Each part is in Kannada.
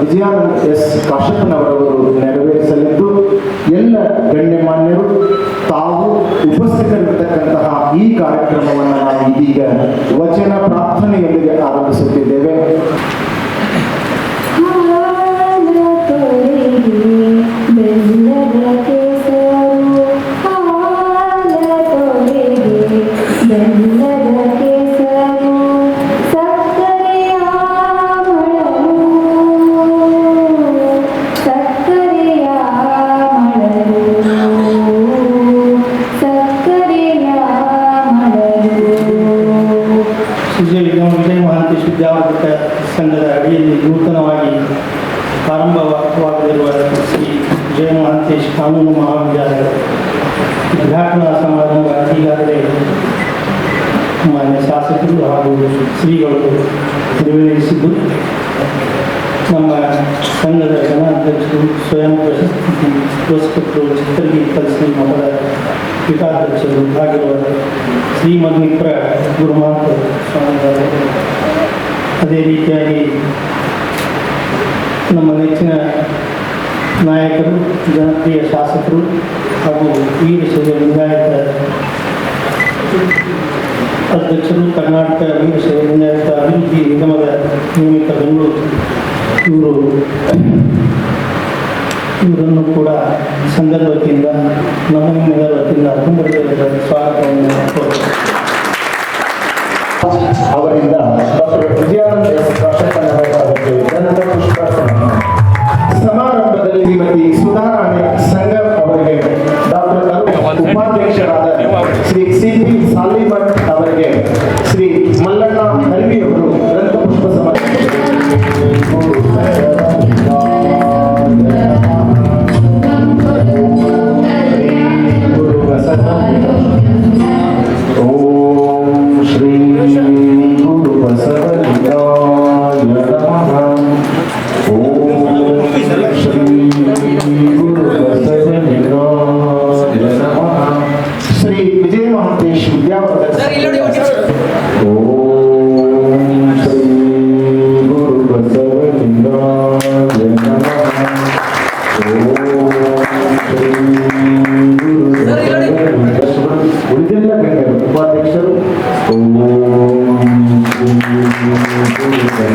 ವಿಜಯಾನಂದ ಎಸ್ ಕಾಶಪ್ಪನವರವರು ನೆರವೇರಿಸಲಿದ್ದು, ಎಲ್ಲ ಗಣ್ಯಮಾನ್ಯರು ತಾವು ಉಪಸ್ಥಿತರಿರತಕ್ಕಂತಹ ಈ ಕಾರ್ಯಕ್ರಮವನ್ನು ನಾವು ಇದೀಗ ವಚನ ಪ್ರಾರ್ಥನೆಯೊಂದಿಗೆ ಆರಂಭಿಸುತ್ತಿದ್ದೇವೆ. ಹಾಲ ಆರಂಭವಾಗಲಿರುವ ಶ್ರೀ ವಿಜಯ ಮಹಾಂತೇಶ್ ಕಾನೂನು ಮಹಾವಿದ್ಯಾಲಯ ಉದ್ಘಾಟನಾ ಸಮಾರಂಭ ಈಗಾಗಲೇ ಮಾನ್ಯ ಶಾಸಕರು ಹಾಗೂ ಶ್ರೀಗಳು ನೆರವೇರಿಸಿದ್ದು ನಮ್ಮ ಸಂಘದ ಜನಾಧ್ಯಕ್ಷರು ಸ್ವಯಂ ಪ್ರಶಸ್ತಿ ಪುರಸ್ಕೃತರು ಚಿತ್ರಗಿ ಕಲಿಸಿ ಮಠದ ಪೀಠಾಧ್ಯಕ್ಷರು ಆಗಿರುವ ಶ್ರೀಮನ್ಮಿತ್ರ ಗುರುಮಾಂತ ಸ್ವಾಮಿಗಳು ಅದೇ ರೀತಿಯಾಗಿ ನಾಯಕರು, ಜನಪ್ರಿಯ ಶಾಸಕರು ಹಾಗೂ ವೀರಶೈವ ಲಿಂಗಾಯತ ಅಧ್ಯಕ್ಷರು, ಕರ್ನಾಟಕ ವೀರಶೈವ ಲಿಂಗಾಯತ ಅಭಿವೃದ್ಧಿ ನಿಗಮದ ನಿಯಮಿತ ಬೆಂಗಳೂರು ಇವರು, ಇವರನ್ನು ಕೂಡ ಸಂಘದ ವತಿಯಿಂದ ನಮ್ಮ ನಿಗಮದ ವತಿಯಿಂದ ಹೃದಯದ ಸ್ವಾಗತವನ್ನು. ಅವರಿಂದ ಡಾಕ್ಟರ್ ವಿಜಯಾನಂದ ಧನದ ಪುಷ್ಪಾರ್ಪಣೆ ಸಮಾರಂಭದಲ್ಲಿ ಶ್ರೀಮತಿ ಸುಧಾರಾಣಿ ಸಂಗಮ್ ಅವರಿಗೆ ಡಾಕ್ಟರ್ ಅರುಣ್ ಉಪಾಧ್ಯಕ್ಷರಾದ ಶ್ರೀ ಸಿ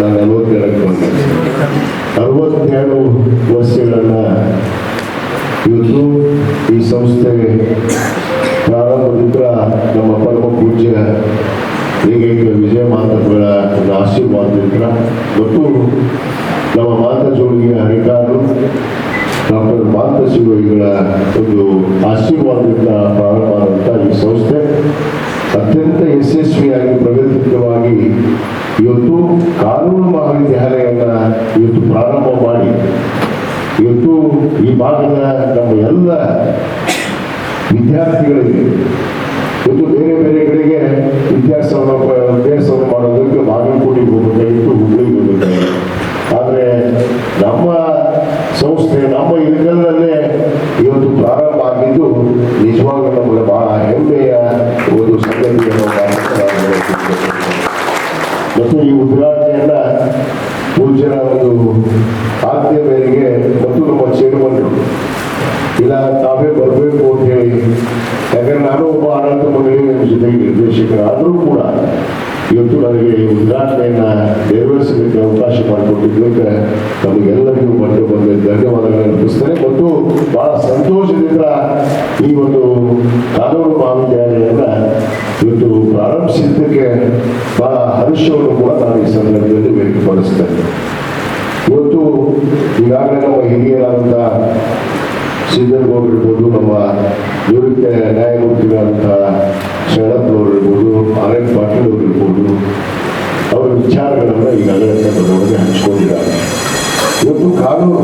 ನಾನು ನಲವತ್ತೆರಡಕ್ಕೆ ಬಂದೆ ಅರವತ್ತೆರಡು ವರ್ಷಗಳನ್ನ ಇವತ್ತು ಈ ಸಂಸ್ಥೆಗೆ ಪ್ರಾರಂಭದಿಂದ ನಮ್ಮ ಪರಮ ಪೂಜ್ಯ ಏಕೈಕ ವಿಜಯ ಮಾತಾಗಳ ಒಂದು ಆಶೀರ್ವಾದದಿಂದ ಮತ್ತು ನಮ್ಮ ಮಾತಾಜೋಳಿಗೆ ಹರಿಕಾರರು ಡಾಕ್ಟರ್ ಮಾತಾ ಶಿವಗಳ ಒಂದು ಆಶೀರ್ವಾದದಿಂದ ಪ್ರಾರಂಭ ಆದಂಥ ಈ ಸಂಸ್ಥೆ. ಅತ್ಯಂತ ಯಶಸ್ವಿಯಾಗಿ ಪ್ರಗತಿಕವಾಗಿ ಇವತ್ತು ಕಾನೂನು ಮಹಾವಿದ್ಯಾಲಯವನ್ನು ಇವತ್ತು ಪ್ರಾರಂಭ ಮಾಡಿ, ಇವತ್ತು ಈ ಭಾಗದ ನಮ್ಮ ಎಲ್ಲ ವಿದ್ಯಾರ್ಥಿಗಳಿಗೆ, ಇವತ್ತು ಬೇರೆ ಬೇರೆ ಕಡೆಗೆ ವಿದ್ಯಾಸವನ್ನು ಅಭ್ಯಾಸವನ್ನು ಜೊತೆಗೆ ನಿರ್ದೇಶಕರಾದರೂ ಕೂಡ ಇವತ್ತು ನನಗೆ ಈ ಉದ್ಘಾಟನೆಯನ್ನು ನೆರವೇರಿಸಲಿಕ್ಕೆ ಅವಕಾಶ ಮಾಡಿಕೊಟ್ಟಿದ್ದಕ್ಕೆ ನಮಗೆಲ್ಲರಿಗೂ ಬಂದು ಬಂದ ಧನ್ಯವಾದಗಳನ್ನು ಅರ್ಪಿಸ್ತೇನೆ ಮತ್ತು ಬಹಳ ಸಂತೋಷದಿಂದ ಈ ಒಂದು ಕಾನೂನು ಮಹಾವಿದ್ಯಾಲಯವನ್ನು ಇವತ್ತು ಪ್ರಾರಂಭಿಸಿದ್ದಕ್ಕೆ ಬಹಳ ಹರ್ಷವನ್ನು ಕೂಡ ನಾನು ಈ ಸಂದರ್ಭದಲ್ಲಿ ವ್ಯಕ್ತಪಡಿಸ್ತೇನೆ. ಇವತ್ತು ಈಗಾಗಲೇ ನಮ್ಮ ಹಿರಿಯರಾದಂಥ ಸಿದ್ದರಗೌಡರು ಇರ್ಬೋದು, ನಮ್ಮ ನಿವೃತ್ತ ನ್ಯಾಯಮೂರ್ತಿಗಳಂಥ ಶರತ್ನವರು ಇರ್ಬೋದು ಎನ್ ಪಾಟೀಲ್ ಅವರು ಅವರ ವಿಚಾರಗಳನ್ನು ಈಗಾಗಲೇ ನಮ್ಮೊಳಗೆ ಹಂಚಿಕೊಂಡಿದ್ದಾರೆ. ಇವತ್ತು ಕಾನೂನು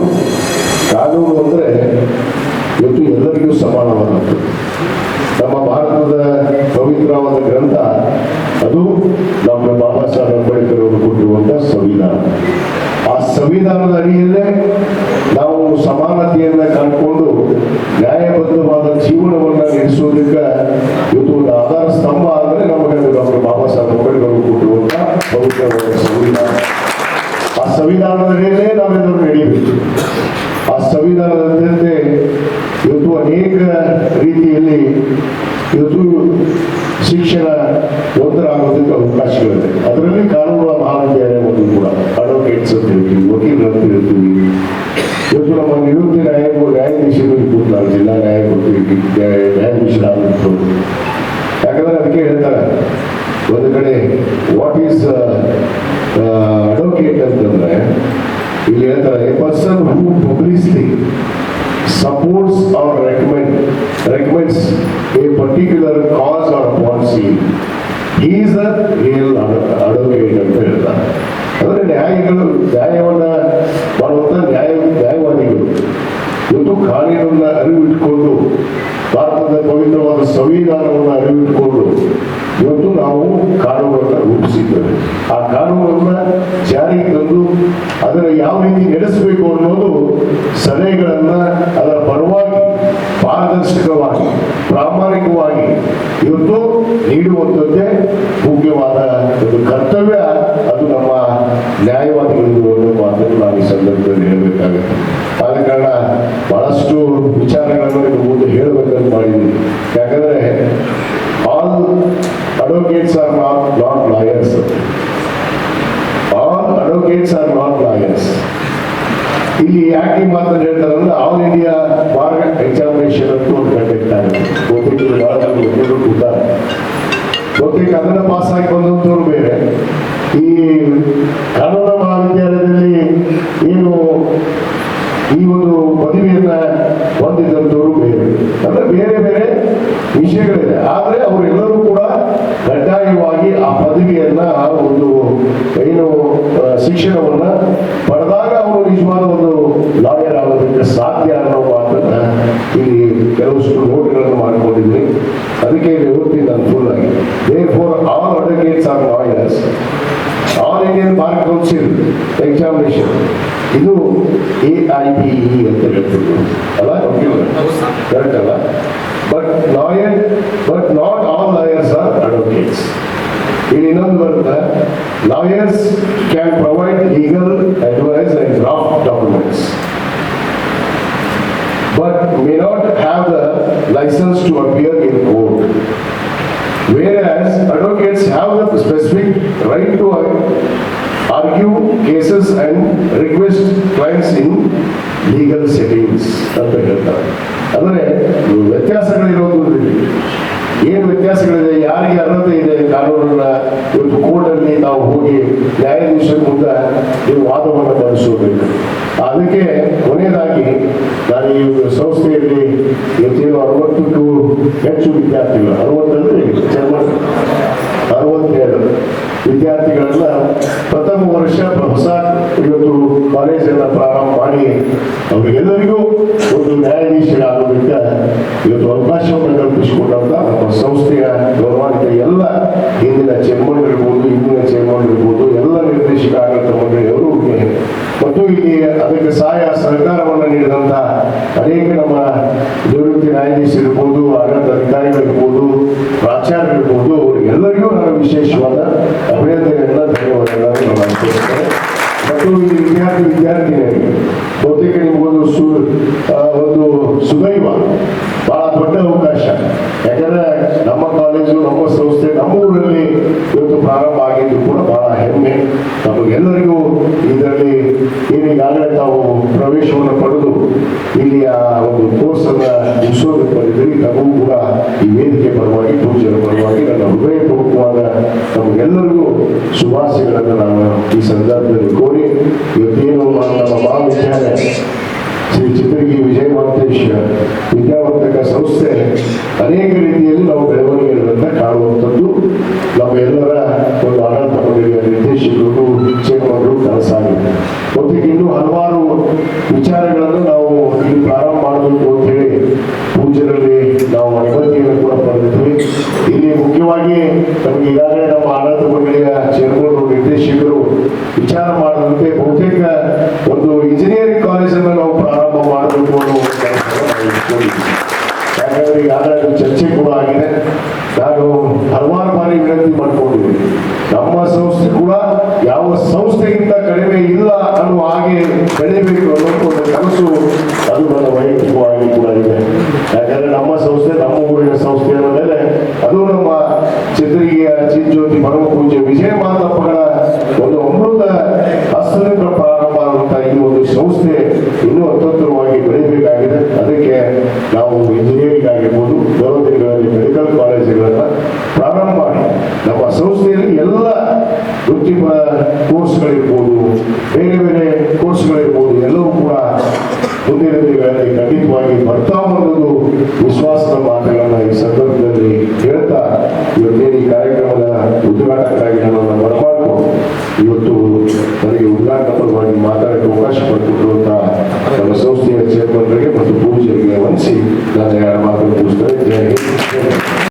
ಕಾನೂನು ಅಂದರೆ ಇವತ್ತು ಎಲ್ಲರಿಗೂ ಸಮಾನವಾದದ್ದು. ನಮ್ಮ ಭಾರತದ ಪವಿತ್ರವಾದ ಗ್ರಂಥ, ಅದು ಡಾಕ್ಟರ್ ಬಾಬಾ ಸಾಹೇಬ್ ಅಂಬೇಡ್ಕರ್ ಅವರು ಕೊಟ್ಟಿರುವಂಥ ಸಂವಿಧಾನ. ಆ ಸಂವಿಧಾನದ ಅಡಿಯಲ್ಲೇ ನಾವು ಸಮಾನತೆಯನ್ನ ಕಂಡುಕೊಂಡು ನ್ಯಾಯಬದ್ಧವಾದ ಜೀವನವನ್ನ ನಡೆಸುವುದಕ್ಕೆ ಇವತ್ತು ಒಂದು ಆಧಾರ ಸ್ತಂಭ ಅಂದರೆ ನಮಗೆ ಅದು ಡಾಕ್ಟರ್ ಬಾಬಾ ಸಾಹೇಬ್ ಅಂಬೇಡ್ಕರ್ ಅವರು ಕೊಟ್ಟಿರುವಂಥ ಪವಿತ್ರವಾದ ಸಂವಿಧಾನ ಆ ಸಂವಿಧಾನದ ಅಡಿಯಲ್ಲೇ ನಾವೆಲ್ಲರೂ ನಡೆಯಬೇಕು. ಆ ಸಂವಿಧಾನದಂತೆ ಇವತ್ತು ಅನೇಕ ರೀತಿಯಲ್ಲಿ ಇವತ್ತು ಶಿಕ್ಷಣ ಒಂದರಾಗೋದಕ್ಕೆ ಅವಕಾಶಗಳಿದೆ. ಅದರಲ್ಲಿ ಕಾನೂನು ಮಹಾವಿದ್ಯಾಲಯ ಒಂದು ಕೂಡ. ಅಡ್ವೊಕೇಟ್ಸ್ ಅಂತ ಹೇಳ್ತೀವಿ, ವಕೀಲರು ಅಂತ ಹೇಳ್ತೀವಿ. ಇವತ್ತು ನಮ್ಮ ನಿವೃತ್ತಿ ನ್ಯಾಯ ನ್ಯಾಯಾಧೀಶರು ಕೂತ್ತಾರೆ ಜಿಲ್ಲಾ ನ್ಯಾಯಮೂರ್ತಿ ನ್ಯಾಯ- ನ್ಯಾಯಾಧೀಶರಾಗಿರ್ಬೋದು. ಯಾಕಂದ್ರೆ ಅದಕ್ಕೆ ಹೇಳ್ತಾರೆ, ಒಂದು ಕಡೆ ವಾಟ್ ಇಲ್ಲಿ who publicly supports or recommend, recommends a particular cause or policy, he is a real ad- advocate ಅಂತ ಅಂದರೆ ನ್ಯಾಯಗಳು ನ್ಯಾಯವನ್ನು ಮಾಡುವಂಥ ನ್ಯಾಯ ನ್ಯಾಯವಾದಿಗಳು ಇವತ್ತು ಕಾನೂನನ್ನ ಅರಿವಿಟ್ಕೊಂಡು ಭಾರತದ ಪವಿತ್ರವಾದ ಸಂವಿಧಾನವನ್ನು ಅರಿವಿಟ್ಕೊಂಡು ಇವತ್ತು ನಾವು ಕಾನೂನನ್ನು ರೂಪಿಸಿದ್ದೇವೆ ಆ ಕಾನೂನನ್ನ ಜಾರಿಗೆ ತಂದು ಅದನ್ನು ಯಾವ ರೀತಿ ನಡೆಸಬೇಕು ಅನ್ನೋದು ಸಲಹೆಗಳನ್ನ ಅದರ ಪರವಾಗಿ ಪಾರದರ್ಶಕವಾಗಿ, ಪ್ರಾಮಾಣಿಕವಾಗಿ ಇವತ್ತು ನೀಡುವಂಥದ್ದೇ ಮುಖ್ಯವಾದ ಒಂದು ಕರ್ತವ್ಯ. ಅದು ನಮ್ಮ ನ್ಯಾಯವಾದಿಗಳಿಗೂ ಮಾತನ್ನು ನಾನು ಈ ಸಂದರ್ಭದಲ್ಲಿ ಹೇಳಬೇಕಾಗುತ್ತೆ. ಆದ ಕಾರಣ ಬಹಳಷ್ಟು ವಿಚಾರಗಳನ್ನು ಮುಂದೆ ಹೇಳಬೇಕಂತ ಮಾಡಿದ್ದೀನಿ. ಯಾಕಂದ್ರೆ all advocates are not, not lawyers All advocates are not lawyers ಇಲ್ಲಿ ಯಾಕೆ ಮಾತನ್ನು ಅಂದ್ರೆ ಆಲ್ ಇಂಡಿಯಾ ಬಾರ್ ಎಕ್ಸಾಮಿನೇಷನ್ ಅಂತ ಒಂದು ಕಂಡಕ್ಟ್ ಆಗುತ್ತೆ ಬಹಳ ಒಬ್ಬರು ಕೂತಾರೆ ಕನ್ನಡ ಪಾಸ್ ಆಗಿ ಬಂದಂಥವ್ರು ಬೇರೆ. ಈ ಕಾನೂನು ಮಹಾವಿದ್ಯಾಲಯದಲ್ಲಿ ಏನು ಈ ಒಂದು ಪದವಿಯನ್ನ ಹೊಂದಿದಂಥವ್ರು ಬೇರೆ ಅಂದ್ರೆ ಬೇರೆ ಬೇರೆ ವಿಷಯಗಳಿದೆ ಆದ್ರೆ ಅವರೆಲ್ಲರೂ ಕೂಡ ಕಡ್ಡಾಯವಾಗಿ ಆ ಪದವಿಯನ್ನ ಆ ಒಂದು ಏನು ಆ, ಶಿಕ್ಷಣವನ್ನ ಪಡೆದಾಗ ಅವರು ನಿಜವಾದ ಒಂದು ಲಾಯರ್ ಆಗೋದಕ್ಕೆ ಸಾಧ್ಯ ಅನ್ನೋ ಮಾತನ್ನ ಇಲ್ಲಿ ಕೆಲವಷ್ಟು ನೋಟ್ಗಳನ್ನು ಮಾಡಿಕೊಂಡಿದ್ವಿ. ಅದಕ್ಕೆ ವಿವೃತ್ತಿ ಅನುಕೂಲ ನಾನು ಫುಲ್ ಆಗಿ the for all advocates or lawyers all Indian bar council examination ಇದು ಎ ಐ ಪಿ ಇ ಅಂತ ಹೇಳ್ತಿದ್ರು. ಅಲ್ಲ ಕರೆಕ್ಟ್ ಅಲ್ಲ? But lawyer but not Lawyers can provide legal advice and draft documents but may not have the license to appear in court. Whereas advocates have the specific right to argue cases and request clients in legal settings ಅಂತ ಹೇಳ್ತಾರೆ ಅಂದ್ರೆ ವ್ಯತ್ಯಾಸಗಳಿರೋದು ನ್ಯಾಯಾಧೀಶರ ಮುಂದೆ ನೀವು ವಾದವನ್ನು ಮಂಡಿಸಬೇಕು ಅದಕ್ಕೆ ಕೊನೆಯದಾಗಿ ನಾನು ಈ ಸಂಸ್ಥೆಯಲ್ಲಿ ಇವತ್ತೇನು ಅರವತ್ತಕ್ಕೂ ಹೆಚ್ಚು ವಿದ್ಯಾರ್ಥಿಗಳು ಅರವತ್ತಂದ್ರೆ ಚರ್ಮನ್ ಅರವತ್ತೇಳು ವಿದ್ಯಾರ್ಥಿಗಳನ್ನ ಪ್ರಥಮ ವರ್ಷ ಹೊಸ ಇವತ್ತು ಕಾಲೇಜನ್ನು ಪ್ರಾರಂಭ ಮಾಡಿ ಅವರಿಗೆಲ್ಲರಿಗೂ ಒಂದು ನ್ಯಾಯಾಧೀಶರಾಗೋದಕ್ಕೆ ಇವತ್ತು ಅವಕಾಶವನ್ನು ಕಲ್ಪಿಸಿಕೊಂಡಂಥ ನಮ್ಮ ಸಂಸ್ಥೆಯ ಗೌರವಾನ್ವಿತ ಎಲ್ಲ ಹಿಂದಿನ ಚೇರ್ಮನ್ ಇರ್ಬೋದು ಇಂದಿನ ಚೇರ್ಮನ್ ಇರ್ಬೋದು, ಎಲ್ಲ ನಿರ್ದೇಶಕ ಆಡಳಿತ ಮಂಡಳಿಯವರು ಮತ್ತು ಇಲ್ಲಿ ಅದಕ್ಕೆ ಸಹಾಯ, ಸಹಕಾರವನ್ನು ನೀಡಿದಂಥ ಅನೇಕ ನಮ್ಮ ನಿವೃತ್ತಿ ನ್ಯಾಯಾಧೀಶರಿರ್ಬೋದು, ಆಡಳಿತ ಅಧಿಕಾರಿಗಳಿರ್ಬೋದು, ಪ್ರಾಚಾರ್ಯರಿರ್ಬೋದು ಎಲ್ಲರಿಗೂ ನಾನು ವಿಶೇಷವಾದ ಅಭಿನಂದನೆಯನ್ನ ಧನ್ಯವಾದ ವಿದ್ಯಾರ್ಥಿನಿಯರಿಗೆ ಬಹುತೇಕ ನಿಮಗೊಂದು ಸು ಒಂದು ಸುದೈವ ಬಹಳ ದೊಡ್ಡ ಅವಕಾಶ. ಯಾಕಂದ್ರೆ ನಮ್ಮ ಕಾಲೇಜು ನಮ್ಮ ಸಂಸ್ಥೆ, ನಮ್ಮ ಊರಲ್ಲಿ ಇವತ್ತು ಪ್ರಾರಂಭ ಆಗಿದ್ದು ನಮಗೆಲ್ಲರಿಗೂ ಇದರಲ್ಲಿ ಏನು ಈಗಾಗಲೇ ತಾವು ಪ್ರವೇಶವನ್ನು ಪಡೆದು ಇಲ್ಲಿ ಆ ಒಂದು ಕೋರ್ಸ್ ಅನ್ನ ಮುಗಿಸೋದಕ್ಕೆ ಬಂದಿದ್ದೀರಿ ತಮಗೂ ಕೂಡ ಈ ವೇದಿಕೆ ಪರವಾಗಿ ಪೂಜೆಯ ಪರವಾಗಿ ನನ್ನ ಹೃದಯಪೂರ್ವಕವಾದ ನಮಗೆಲ್ಲರಿಗೂ ಶುಭಾಶಯಗಳನ್ನು ನಾನು ಈ ಸಂದರ್ಭದಲ್ಲಿ ಕೋರಿ, ಇವತ್ತೇನು ನಮ್ಮ ಮಹಾವಿದ್ಯಾಲಯ ಶ್ರೀ ಚಿತ್ರಗಿ ವಿಜಯ ಮಾಂತೇಶ್ ವಿದ್ಯಾವರ್ಧಕ ಸಂಸ್ಥೆ ಅನೇಕ ರೀತಿಯಲ್ಲಿ ನಾವು ಬೆಳವಣಿಗೆಗಳನ್ನ ಕಾಣುವಂಥದ್ದು. ನಮ್ಮೆಲ್ಲರ ಒಂದು ನಮಗೆ ಈಗಾಗಲೇ ನಮ್ಮ ಆಡಳಿತ ಮಂಡಳಿಯ ಚೇರ್ಮನ್ ನಿರ್ದೇಶಕರು ವಿಚಾರ ಮಾಡದಂತೆ ಬಹುತೇಕ ಒಂದು ಇಂಜಿನಿಯರಿಂಗ್ ಕಾಲೇಜನ್ನು ನಾವು ಪ್ರಾರಂಭ ಮಾಡಬೇಕು ಅನ್ನೋ ಯಾಕಂದ್ರೆ ಈಗಾಗಲೇ ಚರ್ಚೆ ಕೂಡ ಆಗಿದೆ. ನಾನು ಹಲವಾರು ಬಾರಿ ವಿನಂತಿ ಮಾಡಿಕೊಂಡಿದ್ದೀನಿ. ನಮ್ಮ ಸಂಸ್ಥೆ ಕೂಡ ಯಾವ ಸಂಸ್ಥೆಗಿಂತ ಕಡಿಮೆ ಇಲ್ಲ ಅನ್ನುವ ಹಾಗೆ ಬೆಳಿಬೇಕು ಅನ್ನೋ ಒಂದು ಕನಸು ಅದು ನನ್ನ ವೈಯಕ್ತಿಕವಾಗಿ ಕೂಡ ಇದೆ. ಯಾಕಂದ್ರೆ ನಮ್ಮ ಸಂಸ್ಥೆ ನಮ್ಮ ಊರಿನ ಸಂಸ್ಥೆ ಅನ್ನೋ ಮೇಲೆ ಅದು ನಮ್ಮ ಚಿತ್ರಗಿಯ ಚಿಜ್ಯೋತಿ ಪರಮ